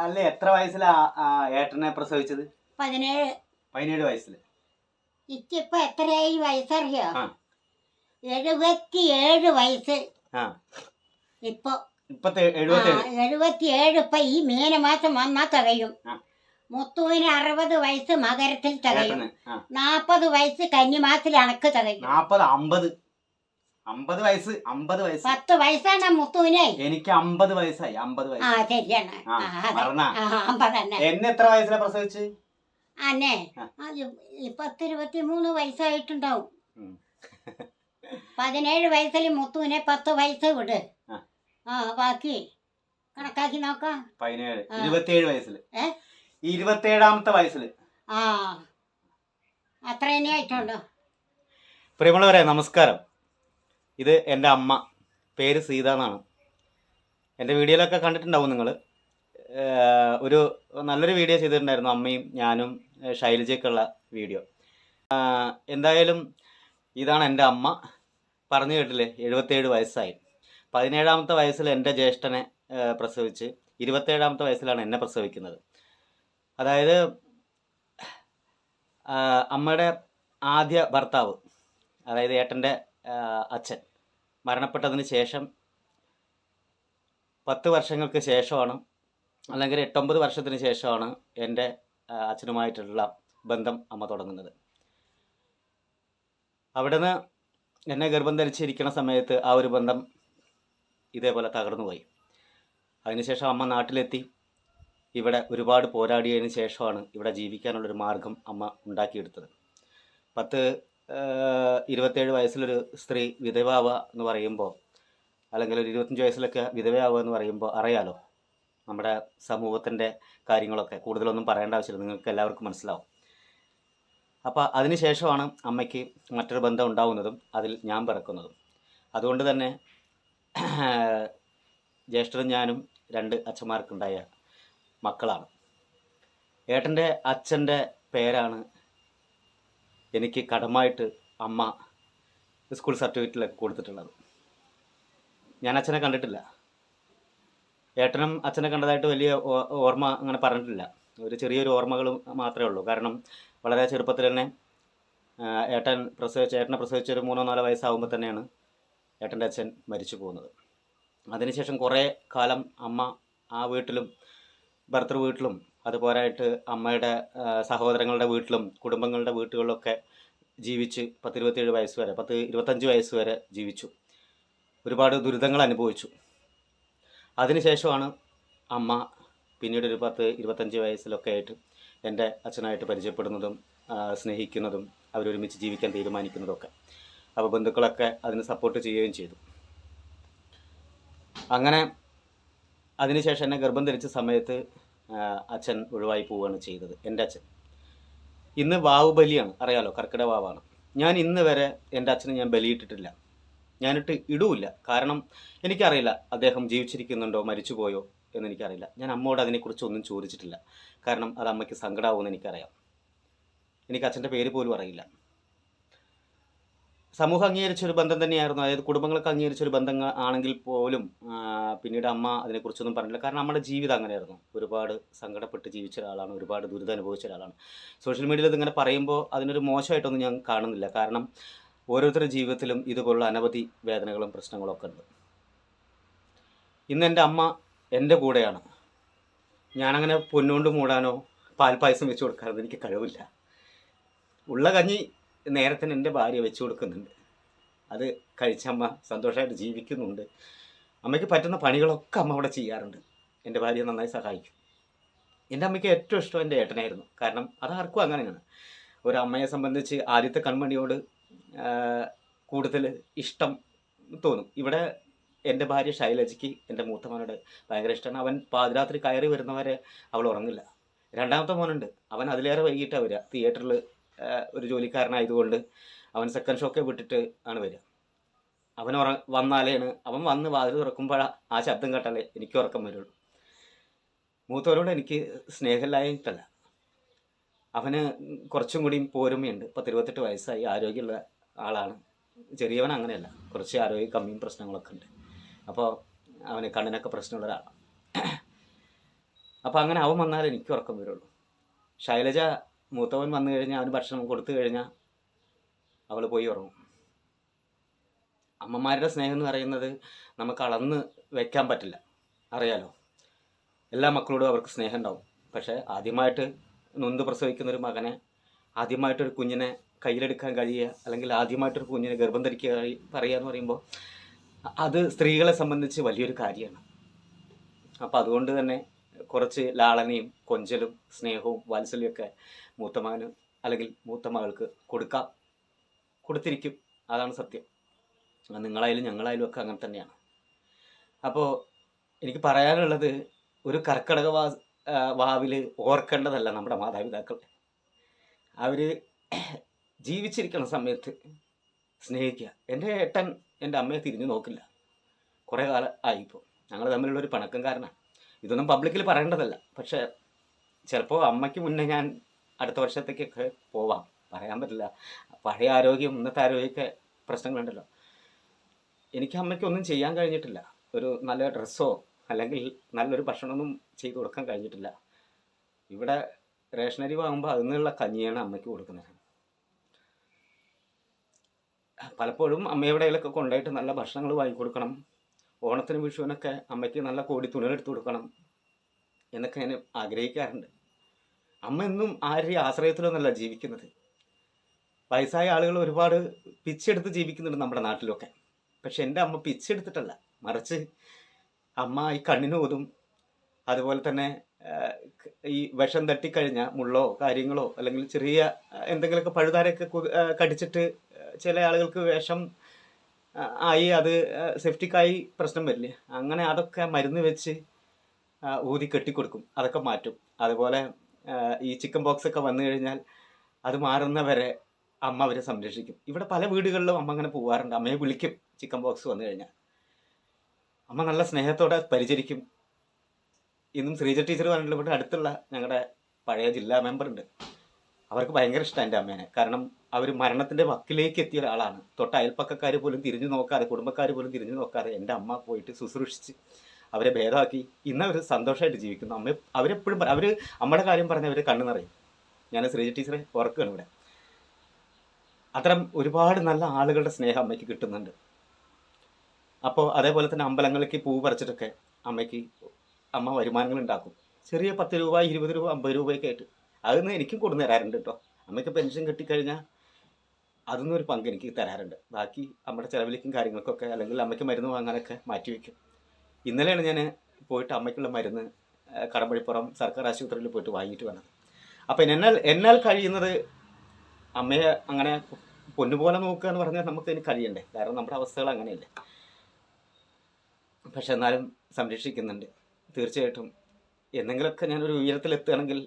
അല്ല എത്ര വയസ്സിലാ ആ ഏട്ടനെ പ്രസവിച്ചത്? പതിനേഴ്. പതിനേഴ് വയസ്സിൽ. ഇച്ചിപ്പോ എത്രയായി വയസ്സറിയോ? ആ. വയസ്സ്. ആ. ഇപ്പൊ. ഇപ്പത്തെ എഴുപത്തേഴ് ഇപ്പൊ ഈ മീനമാസം വന്നാ തികയും ആ. മുത്തുവിന് അറുപത് വയസ്സ് മകരത്തിൽ തികയും ഏട്ടന് ആ. നാപ്പത് വയസ്സ് കന്നിമാസത്തിൽ അണക്ക് തികയും നാപ്പത് അമ്പത്. അമ്പത് വയസ്സ് അമ്പത് വയസ്സ്. പത്ത് വയസ്സാണ് മുത്തുവിനെ. എനിക്ക് അമ്പത് വയസ്സായി അമ്പത് ആ വയസ്സ് ശരിയാണ്. ആ. മറന്നാ? തന്നെ. എന്നെ എത്ര വയസ്സിലെ പ്രസവിച്ച്? അന്നെ ആ. പത്ത് ഇരുപത്തി മൂന്ന് വയസ്സായിട്ടുണ്ടാവും. ഉം. പതിനേഴ് വയസ്സിൽ മുത്തുവിനെ പത്ത് വയസ്സ് വിട്. ആ. ആ ബാക്കി കണക്കാക്കി നോക്കാം. പതിനേഴ്. ആ. ഇരുപത്തിയേഴ് വയസ്സിൽ ഏ? ഇരുപത്തേഴാമത്തെ വയസ്സിൽ ആ. അത്ര തന്നെ ആയിട്ടുണ്ടോ? പ്രിയമുള്ളവരെ നമസ്കാരം. ഇത് എന്റെ അമ്മ. പേര് സീത എന്നാണ്. എന്റെ വീഡിയോയിലൊക്കെ കണ്ടിട്ടുണ്ടാവും നിങ്ങൾ. ഒരു നല്ലൊരു വീഡിയോ ചെയ്തിട്ടുണ്ടായിരുന്നു അമ്മയും ഞാനും ഏഹ് ശൈലജയൊക്കെയുള്ള വീഡിയോ. എന്തായാലും ഇതാണ് എന്റെ അമ്മ. പറഞ്ഞു കേട്ടില്ലേ എഴുപത്തേഴ് വയസ്സായി. പതിനേഴാമത്തെ വയസ്സിൽ എന്റെ ജ്യേഷ്ഠനെ പ്രസവിച്ച്. ഇരുപത്തേഴാമത്തെ വയസ്സിലാണ് എന്നെ പ്രസവിക്കുന്നത്. അതായത് അമ്മയുടെ ആദ്യ ഭർത്താവ് അതായത് ഏട്ടന്റെ അച്ഛൻ. മരണപ്പെട്ടതിന് ശേഷം പത്ത് വർഷങ്ങൾക്ക് ശേഷമാണ് അല്ലെങ്കിൽ എട്ടൊമ്പത് വർഷത്തിന് ശേഷമാണ് എന്റെ അച്ഛനുമായിട്ടുള്ള ബന്ധം അമ്മ തുടങ്ങുന്നത്. അവിടുന്ന് എന്നെ ഗർഭം ധരിച്ചിരിക്കുന്ന സമയത്ത് ആ ഒരു ബന്ധം ഇതേപോലെ തകർന്നുപോയി. അതിനുശേഷം അമ്മ നാട്ടിലെത്തി. ഇവിടെ ഒരുപാട് പോരാടിയതിന് ശേഷമാണ് ഇവിടെ ജീവിക്കാനുള്ളൊരു മാർഗം അമ്മ ഉണ്ടാക്കിയെടുത്തത്. പത്ത് ഇരുപത്തേഴ് വയസ്സിലൊരു സ്ത്രീ വിധവാവുക എന്ന് പറയുമ്പോൾ അല്ലെങ്കിൽ ഒരു ഇരുപത്തഞ്ച് വയസ്സിലൊക്കെ വിധവയാവുക എന്ന് പറയുമ്പോൾ അറിയാലോ? നമ്മുടെ സമൂഹത്തിന്റെ കാര്യങ്ങളൊക്കെ. കൂടുതലൊന്നും പറയേണ്ട ആവശ്യമില്ല. നിങ്ങൾക്ക് എല്ലാവർക്കും മനസ്സിലാവും. അപ്പോൾ അതിനുശേഷമാണ് അമ്മയ്ക്ക് മറ്റൊരു ബന്ധം ഉണ്ടാവുന്നതും അതിൽ ഞാൻ പിറക്കുന്നതും. അതുകൊണ്ട് തന്നെ ജ്യേഷ്ഠനും ഞാനും രണ്ട് അച്ഛന്മാർക്കുണ്ടായ മക്കളാണ്. ഏട്ടന്റെ അച്ഛന്റെ പേരാണ് എനിക്ക് കടമായിട്ട് അമ്മ സ്കൂൾ സർട്ടിഫിക്കറ്റിലൊക്കെ കൊടുത്തിട്ടുള്ളത്. ഞാൻ അച്ഛനെ കണ്ടിട്ടില്ല. ഏട്ടനും അച്ഛനെ കണ്ടതായിട്ട് വലിയ ഓർമ്മ അങ്ങനെ പറഞ്ഞിട്ടില്ല. ഒരു ചെറിയൊരു ഓർമ്മകൾ മാത്രമേ ഉള്ളൂ. കാരണം വളരെ ചെറുപ്പത്തിൽ തന്നെ ഏട്ടൻ പ്രസവിച്ച ഏട്ടനെ പ്രസവിച്ചൊരു മൂന്നോ നാലോ വയസ്സാകുമ്പോൾ തന്നെയാണ് ഏട്ടന്റെ അച്ഛൻ മരിച്ചു പോകുന്നത്. അതിനുശേഷം കുറേ കാലം അമ്മ ആ വീട്ടിലും ഭർത്തൃ വീട്ടിലും അതുപോരായിട്ട് അമ്മയുടെ സഹോദരങ്ങളുടെ വീട്ടിലും കുടുംബങ്ങളുടെ വീട്ടുകളിലൊക്കെ ജീവിച്ച് പത്തിരുപത്തിയേഴ് വയസ്സ് വരെ പത്ത് ഇരുപത്തഞ്ച് വയസ്സ് വരെ ജീവിച്ചു. ഒരുപാട് ദുരിതങ്ങൾ അനുഭവിച്ചു. അതിനുശേഷമാണ് അമ്മ പിന്നീട് ഒരു പത്ത് ഇരുപത്തഞ്ച് വയസ്സിലൊക്കെ ആയിട്ട് എന്റെ അച്ഛനായിട്ട് പരിചയപ്പെടുന്നതും സ്നേഹിക്കുന്നതും അവരൊരുമിച്ച് ജീവിക്കാൻ തീരുമാനിക്കുന്നതൊക്കെ. അപ്പോൾ ബന്ധുക്കളൊക്കെ അതിന് സപ്പോർട്ട് ചെയ്യുകയും ചെയ്തു. അങ്ങനെ അതിനുശേഷം എന്നെ ഗർഭം ധരിച്ച സമയത്ത് അച്ഛൻ ഒഴിവായി പോവുകയാണ് ചെയ്തത്. എന്റെ അച്ഛൻ. ഇന്ന് വാവ് ബലിയാണ്. അറിയാലോ കർക്കിടക വാവാണ്. ഞാൻ ഇന്ന് വരെ എന്റെ അച്ഛനെ ഞാൻ ബലിയിട്ടിട്ടില്ല. ഞാനിട്ട് ഇടൂല്ല. കാരണം എനിക്കറിയില്ല അദ്ദേഹം ജീവിച്ചിരിക്കുന്നുണ്ടോ മരിച്ചുപോയോ എന്ന് എനിക്കറിയില്ല. ഞാൻ അമ്മയോട് അതിനെക്കുറിച്ച് ഒന്നും ചോദിച്ചിട്ടില്ല. കാരണം അത് അമ്മയ്ക്ക് സങ്കടമാവുമെന്ന് എനിക്കറിയാം. എനിക്ക് അച്ഛന്റെ പേര് പോലും അറിയില്ല. സമൂഹം അംഗീകരിച്ചൊരു ബന്ധം തന്നെയായിരുന്നു. അതായത് കുടുംബങ്ങൾക്ക് അംഗീകരിച്ചൊരു ബന്ധം ആണെങ്കിൽ പോലും പിന്നീട് അമ്മ അതിനെക്കുറിച്ചൊന്നും പറഞ്ഞില്ല. കാരണം നമ്മുടെ ജീവിതം അങ്ങനെയായിരുന്നു. ഒരുപാട് സങ്കടപ്പെട്ട് ജീവിച്ച ഒരാളാണ് ഒരുപാട് ദുരിതം അനുഭവിച്ച ഒരാളാണ്. സോഷ്യൽ മീഡിയയിൽ ഇതിങ്ങനെ പറയുമ്പോൾ അതിനൊരു മോശമായിട്ടൊന്നും ഞാൻ കാണുന്നില്ല. കാരണം ഓരോരുത്തരുടെ ജീവിതത്തിലും ഇതുപോലുള്ള അനവധി വേദനകളും പ്രശ്നങ്ങളും ഒക്കെ ഉണ്ട്. ഇന്ന് എന്റെ അമ്മ എന്റെ കൂടെയാണ്. ഞാനങ്ങനെ പൊന്നുകൊണ്ട് മൂടാനോ പാൽപ്പായസം വെച്ച് കൊടുക്കാനോ എനിക്ക് കഴിവില്ല. ഉള്ള കഞ്ഞി നേരത്തിന് എന്റെ ഭാര്യ വെച്ചു കൊടുക്കുന്നുണ്ട്. അത് കഴിച്ചമ്മ സന്തോഷമായിട്ട് ജീവിക്കുന്നുണ്ട്. അമ്മയ്ക്ക് പറ്റുന്ന പണികളൊക്കെ അമ്മ അവിടെ ചെയ്യാറുണ്ട്. എന്റെ ഭാര്യ നന്നായി സഹായിക്കും. എന്റെ അമ്മയ്ക്ക് ഏറ്റവും ഇഷ്ടം എന്റെ ഏട്ടനായിരുന്നു. കാരണം അത് ആർക്കും അങ്ങനെയാണ്. ഒരു അമ്മയെ സംബന്ധിച്ച് ആദ്യത്തെ കൺമണിയോട് കൂടുതൽ ഇഷ്ടം തോന്നും. ഇവിടെ എന്റെ ഭാര്യ ശൈലജയ്ക്ക് എന്റെ മൂത്ത മോനോട് ഭയങ്കര ഇഷ്ടമാണ്. അവൻ പാതിരാത്രി കയറി വരുന്നവരെ അവൾ ഉറങ്ങില്ല. രണ്ടാമത്തെ മോനുണ്ട്. അവൻ അതിലേറെ വൈകിട്ടാണ് വരിക. തിയേറ്ററിൽ ഒരു ജോലിക്കാരനായതുകൊണ്ട് അവൻ സെക്കൻഡ് ഷോക്കെ വിട്ടിട്ട് ആണ് വരിക. അവൻ ഉറ വന്നാലേണ് അവൻ വന്ന് വാതിൽ തുറക്കുമ്പോൾ ആ ശബ്ദം കേട്ടാലേ എനിക്ക് ഉറക്കം വരുള്ളൂ. മൂത്തവരോട് എനിക്ക് സ്നേഹമില്ലായിട്ടല്ല അവന് കുറച്ചും കൂടി പോരുമയുണ്ട്. പത്തിരുപത്തെട്ട് വയസ്സായി ആരോഗ്യമുള്ള ആളാണ്. ചെറിയവൻ അങ്ങനെയല്ല. കുറച്ച് ആരോഗ്യ കമ്മിയും പ്രശ്നങ്ങളൊക്കെ ഉണ്ട്. അപ്പോൾ അവന് കണ്ണിനൊക്കെ പ്രശ്നമുള്ള ഒരാളാണ് അപ്പോൾ അങ്ങനെ അവൻ വന്നാലേ എനിക്ക് ഉറക്കം വരുള്ളൂ. ശൈലജ മൂത്തവൻ വന്നു കഴിഞ്ഞാൽ അവന് ഭക്ഷണം കൊടുത്തു കഴിഞ്ഞാൽ അവൾ പോയി ഉറങ്ങും. അമ്മമാരുടെ സ്നേഹം എന്ന് പറയുന്നത് നമുക്ക് അളന്ന് വയ്ക്കാൻ പറ്റില്ല. അറിയാലോ? എല്ലാ മക്കളോടും അവർക്ക് സ്നേഹം ഉണ്ടാവും. പക്ഷേ ആദ്യമായിട്ട് നൊന്ത് പ്രസവിക്കുന്ന ഒരു മകനെ ആദ്യമായിട്ടൊരു കുഞ്ഞിനെ കയ്യിലെടുക്കാൻ കഴിയുക അല്ലെങ്കിൽ ആദ്യമായിട്ടൊരു കുഞ്ഞിനെ ഗർഭം ധരിക്കുക പറയുക എന്ന് പറയുമ്പോൾ അത് സ്ത്രീകളെ സംബന്ധിച്ച് വലിയൊരു കാര്യമാണ്. അപ്പോൾ അതുകൊണ്ട് തന്നെ കുറച്ച് ലാളനയും കൊഞ്ചലും സ്നേഹവും വാത്സല്യമൊക്കെ മൂത്ത മകന് അല്ലെങ്കിൽ മൂത്ത മകൾക്ക് കൊടുക്കാം. കൊടുത്തിരിക്കും. അതാണ് സത്യം. നിങ്ങളായാലും ഞങ്ങളായാലും ഒക്കെ അങ്ങനെ തന്നെയാണ്. അപ്പോൾ എനിക്ക് പറയാനുള്ളത് ഒരു കർക്കിടക വാ വാവിൽ ഓർക്കേണ്ടതല്ല നമ്മുടെ മാതാപിതാക്കൾ. അവർ ജീവിച്ചിരിക്കുന്ന സമയത്ത് സ്നേഹിക്കുക. എന്റെ ഏട്ടൻ എന്റെ അമ്മയെ തിരിഞ്ഞു നോക്കില്ല. കുറേ കാലം ആയിപ്പോൾ ഞങ്ങൾ തമ്മിലുള്ള ഒരു പിണക്കം കാരണമാണ് ഇതൊന്നും പബ്ലിക്കിൽ പറയേണ്ടതല്ല. പക്ഷേ ചിലപ്പോൾ അമ്മയ്ക്ക് മുന്നേ ഞാൻ അടുത്ത വർഷത്തേക്കൊക്കെ പോവാം. പറയാൻ പറ്റില്ല. പഴയ ആരോഗ്യം ഇന്നത്തെ ആരോഗ്യമൊക്കെ പ്രശ്നങ്ങളുണ്ടല്ലോ. എനിക്ക് അമ്മയ്ക്ക് ഒന്നും ചെയ്യാൻ കഴിഞ്ഞിട്ടില്ല. ഒരു നല്ല ഡ്രസ്സോ അല്ലെങ്കിൽ നല്ലൊരു ഭക്ഷണമൊന്നും ചെയ്തു കൊടുക്കാൻ കഴിഞ്ഞിട്ടില്ല. ഇവിടെ റേഷനരി വാങ്ങുമ്പോൾ അതിൽ നിന്നുള്ള കഞ്ഞിയാണ് അമ്മയ്ക്ക് കൊടുക്കുന്നത്. പലപ്പോഴും അമ്മയുടെയിലൊക്കെ കൊണ്ടായിട്ട് നല്ല ഭക്ഷണങ്ങൾ വാങ്ങി കൊടുക്കണം. ഓണത്തിന് വിഷുവിനൊക്കെ അമ്മയ്ക്ക് നല്ല കോടി തുണികൾ എടുത്തു കൊടുക്കണം എന്നൊക്കെ ഞാൻ ആഗ്രഹിക്കാറുണ്ട്. അമ്മ എന്നും ആരുടെയും ആശ്രയത്തിലൊന്നല്ല ജീവിക്കുന്നത്. വയസ്സായ ആളുകൾ ഒരുപാട് പിച്ചെടുത്ത് ജീവിക്കുന്നുണ്ട് നമ്മുടെ നാട്ടിലൊക്കെ. പക്ഷെ എന്റെ അമ്മ പിച്ചെടുത്തിട്ടല്ല. മറിച്ച് അമ്മ ഈ കണ്ണിന് ഓതും അതുപോലെ തന്നെ ഈ വിഷം തട്ടിക്കഴിഞ്ഞാൽ മുള്ളോ കാര്യങ്ങളോ അല്ലെങ്കിൽ ചെറിയ എന്തെങ്കിലുമൊക്കെ പഴുതാരൊക്കെ കടിച്ചിട്ട് ചില ആളുകൾക്ക് വിഷം ആയി അത് സെഫ്റ്റിക്കായി പ്രശ്നം വരില്ല? അങ്ങനെ അതൊക്കെ മരുന്ന് വെച്ച് ഊതി കെട്ടിക്കൊടുക്കും. അതൊക്കെ മാറ്റും. അതുപോലെ ഈ ചിക്കൻ ബോക്സ് ഒക്കെ വന്നു കഴിഞ്ഞാൽ അത് മാറുന്നവരെ അമ്മ അവരെ സംരക്ഷിക്കും. ഇവിടെ പല വീടുകളിലും അമ്മ അങ്ങനെ പോവാറുണ്ട്. അമ്മയെ വിളിക്കും ചിക്കൻ ബോക്സ് വന്നു കഴിഞ്ഞാൽ. അമ്മ നല്ല സ്നേഹത്തോടെ പരിചരിക്കും. ഇന്നും ശ്രീജ ടീച്ചർ പറഞ്ഞിട്ടുള്ള ഇവിടെ അടുത്തുള്ള ഞങ്ങളുടെ പഴയ ജില്ലാ മെമ്പറുണ്ട് അവർക്ക് ഭയങ്കര ഇഷ്ടമാണ് എന്റെ അമ്മേനെ. കാരണം അവർ മരണത്തിന്റെ വക്കിലേക്ക് എത്തിയ ഒരാളാണ്. തൊട്ട് അയൽപ്പക്കക്കാർ പോലും തിരിഞ്ഞു നോക്കാതെ കുടുംബക്കാർ പോലും തിരിഞ്ഞു നോക്കാതെ എന്റെ അമ്മ പോയിട്ട് ശുശ്രൂഷിച്ച് അവരെ ഭേദമാക്കി. ഇന്ന് അവർ സന്തോഷമായിട്ട് ജീവിക്കുന്നു. അമ്മ അവരെപ്പോഴും അവർ അമ്മയുടെ കാര്യം പറഞ്ഞ് അവർ കണ്ണു നിറയും. ഞാൻ ശ്രീജ ടീച്ചറെ ഓർക്കുകയാണ് ഇവിടെ. അത്തരം ഒരുപാട് നല്ല ആളുകളുടെ സ്നേഹം അമ്മയ്ക്ക് കിട്ടുന്നുണ്ട്. അപ്പോൾ അതേപോലെ തന്നെ അമ്പലങ്ങളിലേക്ക് പൂ പറിച്ചിട്ടൊക്കെ അമ്മയ്ക്ക് അമ്മ വരുമാനങ്ങൾ ഉണ്ടാക്കും. ചെറിയ പത്ത് രൂപ ഇരുപത് രൂപ അമ്പത് രൂപയൊക്കെ ആയിട്ട്. അതൊന്ന് എനിക്കും കൊടുന്നു തരാറുണ്ട് കേട്ടോ അമ്മയ്ക്ക് പെൻഷൻ കിട്ടിക്കഴിഞ്ഞാൽ അതൊന്നും ഒരു പങ്ക് എനിക്ക് തരാറുണ്ട്. ബാക്കി അമ്മയുടെ ചിലവിലേക്കും കാര്യങ്ങൾക്കൊക്കെ അല്ലെങ്കിൽ അമ്മയ്ക്ക് മരുന്ന് വാങ്ങാനൊക്കെ മാറ്റി വയ്ക്കും ഇന്നലെയാണ് ഞാൻ പോയിട്ട് അമ്മയ്ക്കുള്ള മരുന്ന് കടമ്പഴിപ്പുറം സർക്കാർ ആശുപത്രിയിൽ പോയിട്ട് വാങ്ങിയിട്ട് വന്നത്. അപ്പം എന്നാൽ എന്നാൽ കഴിയുന്നത് അമ്മയെ അങ്ങനെ പൊന്നുപോലെ നോക്കുക എന്ന് പറഞ്ഞാൽ നമുക്ക് അതിന് കഴിയണ്ടേ? കാരണം നമ്മുടെ അവസ്ഥകൾ അങ്ങനെയല്ലേ. പക്ഷെ എന്നാലും സംരക്ഷിക്കുന്നുണ്ട്. തീർച്ചയായിട്ടും എന്തെങ്കിലുമൊക്കെ ഞാനൊരു ഉയരത്തിലെത്തുകയാണെങ്കിൽ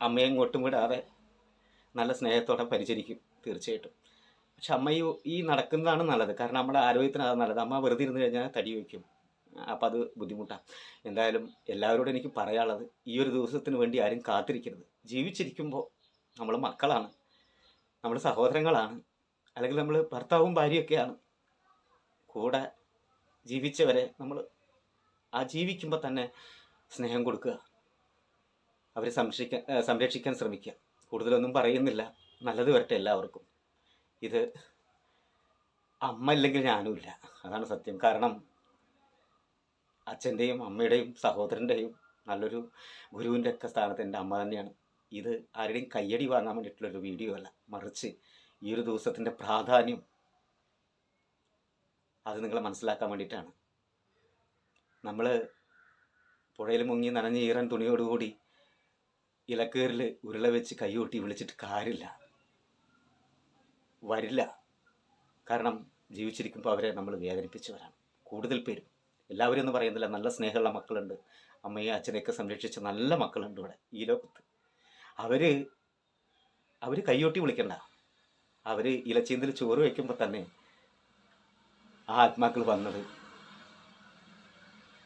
അമ്മയെ ഇങ്ങോട്ടും വിടാതെ നല്ല സ്നേഹത്തോടെ പരിചരിക്കും തീർച്ചയായിട്ടും. പക്ഷെ അമ്മ ഈ നടക്കുന്നതാണ് നല്ലത്. കാരണം നമ്മുടെ ആരോഗ്യത്തിന് നല്ലത്. അമ്മ വെറുതെ ഇരുന്ന് കഴിഞ്ഞാൽ തടി വയ്ക്കും. അപ്പം അത് ബുദ്ധിമുട്ടാണ് എന്തായാലും എല്ലാവരോടും എനിക്ക് പറയാനുള്ളത് ഈ ഒരു ദിവസത്തിന് വേണ്ടി ആരും കാത്തിരിക്കരുത്. ജീവിച്ചിരിക്കുമ്പോൾ നമ്മൾ മക്കളാണ് നമ്മൾ സഹോദരങ്ങളാണ് അല്ലെങ്കിൽ നമ്മൾ ഭർത്താവും ഭാര്യയൊക്കെയാണ്. കൂടെ ജീവിച്ചവരെ നമ്മൾ ആ ജീവിക്കുമ്പോൾ തന്നെ സ്നേഹം കൊടുക്കുക. അവരെ സംരക്ഷിക്കാൻ സംരക്ഷിക്കാൻ ശ്രമിക്കുക. കൂടുതലൊന്നും പറയുന്നില്ല. നല്ലത് വരട്ടെ എല്ലാവർക്കും. ഇത് അമ്മ ഇല്ലെങ്കിൽ ഞാനുമില്ല. അതാണ് സത്യം. കാരണം അച്ഛന്റെയും അമ്മയുടെയും സഹോദരന്റെയും നല്ലൊരു ഗുരുവിന്റെ ഒക്കെ സ്ഥാനത്ത് എന്റെ അമ്മ തന്നെയാണ്. ഇത് ആരുടെയും കയ്യടി വാങ്ങാൻ വേണ്ടിയിട്ടുള്ളൊരു വീഡിയോ അല്ല. മറിച്ച് ഈ ഒരു ദിവസത്തിന്റെ പ്രാധാന്യം അത് നിങ്ങളെ മനസ്സിലാക്കാൻ വേണ്ടിയിട്ടാണ്. നമ്മൾ പുഴയിൽ മുങ്ങി നനഞ്ഞ ഈറൻ തുണിയോടുകൂടി ഇലക്കേറിൽ ഉരുള വെച്ച് കൈകൊട്ടി വിളിച്ചിട്ട് കാര്യമില്ല. വരില്ല. കാരണം ജീവിച്ചിരിക്കുമ്പോൾ അവരെ നമ്മൾ വേദനിപ്പിച്ചവരാണ്. കൂടുതൽ പേരും. എല്ലാവരും എന്ന് പറയുന്നില്ല നല്ല സ്നേഹമുള്ള മക്കളുണ്ട്. അമ്മയും അച്ഛനെയൊക്കെ സംരക്ഷിച്ച നല്ല മക്കളുണ്ട് ഇവിടെ ഈ ലോകത്ത്. അവർ അവർ കൈയൊട്ടി വിളിക്കണ്ട. അവർ ഇലച്ചീന്തിൽ ചോറ് വയ്ക്കുമ്പോൾ തന്നെ ആ ആത്മാക്കൾ വന്നത്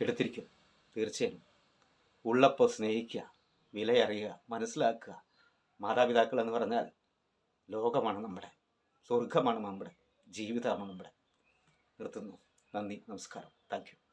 എടുത്തിരിക്കും. തീർച്ചയായും. ഉള്ളപ്പോൾ സ്നേഹിക്കുക വിലയറിയുക മനസ്സിലാക്കുക. മാതാപിതാക്കൾ എന്ന് പറഞ്ഞാൽ ലോകമാണ് നമ്മുടെ സ്വർഗമാണ് നമ്മുടെ ജീവിതമാണ് നമ്മുടെ. നിർത്തുന്നു. നന്ദി നമസ്കാരം. താങ്ക്